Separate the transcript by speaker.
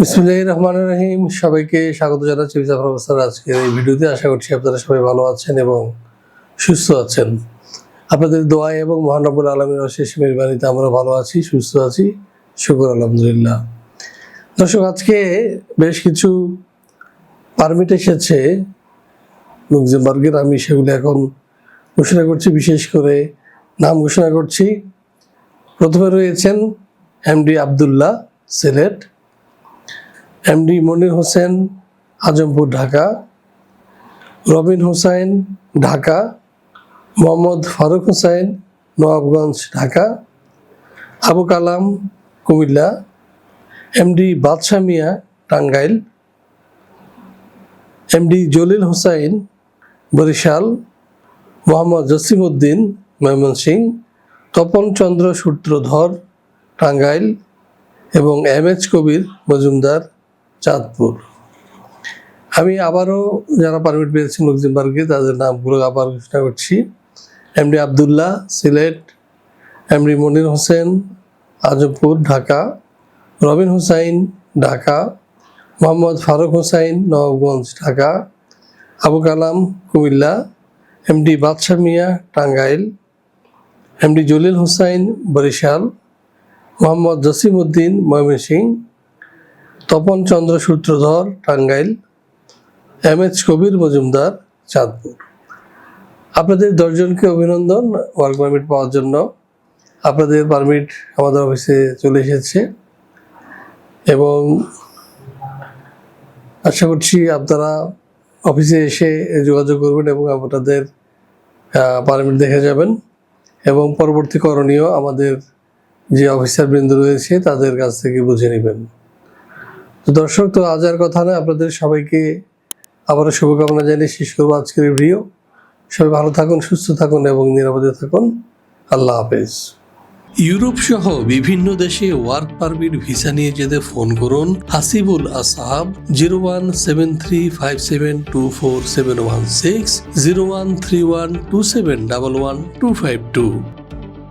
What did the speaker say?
Speaker 1: বিসমুল্লাহ রহমান রহিম। সবাইকে স্বাগত জানাচ্ছি জাফর অবস্থার আজকের এই ভিডিওতে আশা করছি আপনারা সবাই ভালো আছেন এবং সুস্থ আছেন। আপনাদের দোয়ায় এবং মহানবুল আলমীর অশেষ মেহরবানিতে আমরা ভালো আছি, সুস্থ আছি। শুকর, আলহামদুলিল্লাহ। দর্শক, আজকে বেশ কিছু পারমিট এসেছে। লুক্সেমবার্গের আমি সেগুলো এখন ঘোষণা করছি, বিশেষ করে নাম ঘোষণা করছি। প্রথমে রয়েছেন MD Abdullah, Sylhet. MD Monir Hossain, Azampur, Dhaka. Robin Hossain, Dhaka. Mohammad Faruk Hossain Nawabganj Dhaka. Abu Kalam, Comilla. MD Badsha Mia, Tangail. MD Jalil Hossain Barishal. Mohammad Jashim Jashimuddin Mymensingh Tapan Chandra Sutradhar, Tangail. এবং M H Kabir Majumdar. Chandpur. আমি আবারও যারা permit পেয়েছেন লুক্সেমবার্গে তাদের নামগুলো আবার ঘোষণা করছি। MD Abdullah, Sylhet, MD Monir Hossain, Azampur, Dhaka, Robin Hussain, Dhaka, Mohammad Faruk Hossain, Nawabganj, Dhaka, Abu Kalam, Comilla, MD Badsha Mia, Tangail, MD Jalil Hossain, Barishal, Mohammad Jashim Uddin Mymensingh Tapan Chandra Sutradhar, Tangail M H Kabir Majumder, Chandpur. আপনাদের দশজনকে অভিনন্দন work permit পাওয়ার জন্য। আপনাদের permit আমাদের অফিসে চলে এসেছে। এবং আশা করছি আপনারা অফিসে এসে যোগাযোগ করবেন এবং আপনাদের পারমিট দেখে যাবেন। এবং পরবর্তী করণীয় আমাদের যে অফিসার বৃন্দ রয়েছে, তাদের কাছ থেকে বুঝে নেবেন। তো দর্শক, তো আজ আর কথা না আপনাদের সবাইকে আবারও শুভকামনা জানিয়ে শেষ করব আজকের ভিডিও। সবাই ভালো থাকুন, সুস্থ থাকুন এবং নিরাপদে থাকুন। আল্লাহ হাফেজ। ইউরোপ সহ বিভিন্ন দেশে ওয়ার্ক পারমিট, ভিসা নিয়ে যেতে ফোন করুন Hasibul Asahab, zero one seven three five seven two four seven one six, zero one three one two seven double one two five two.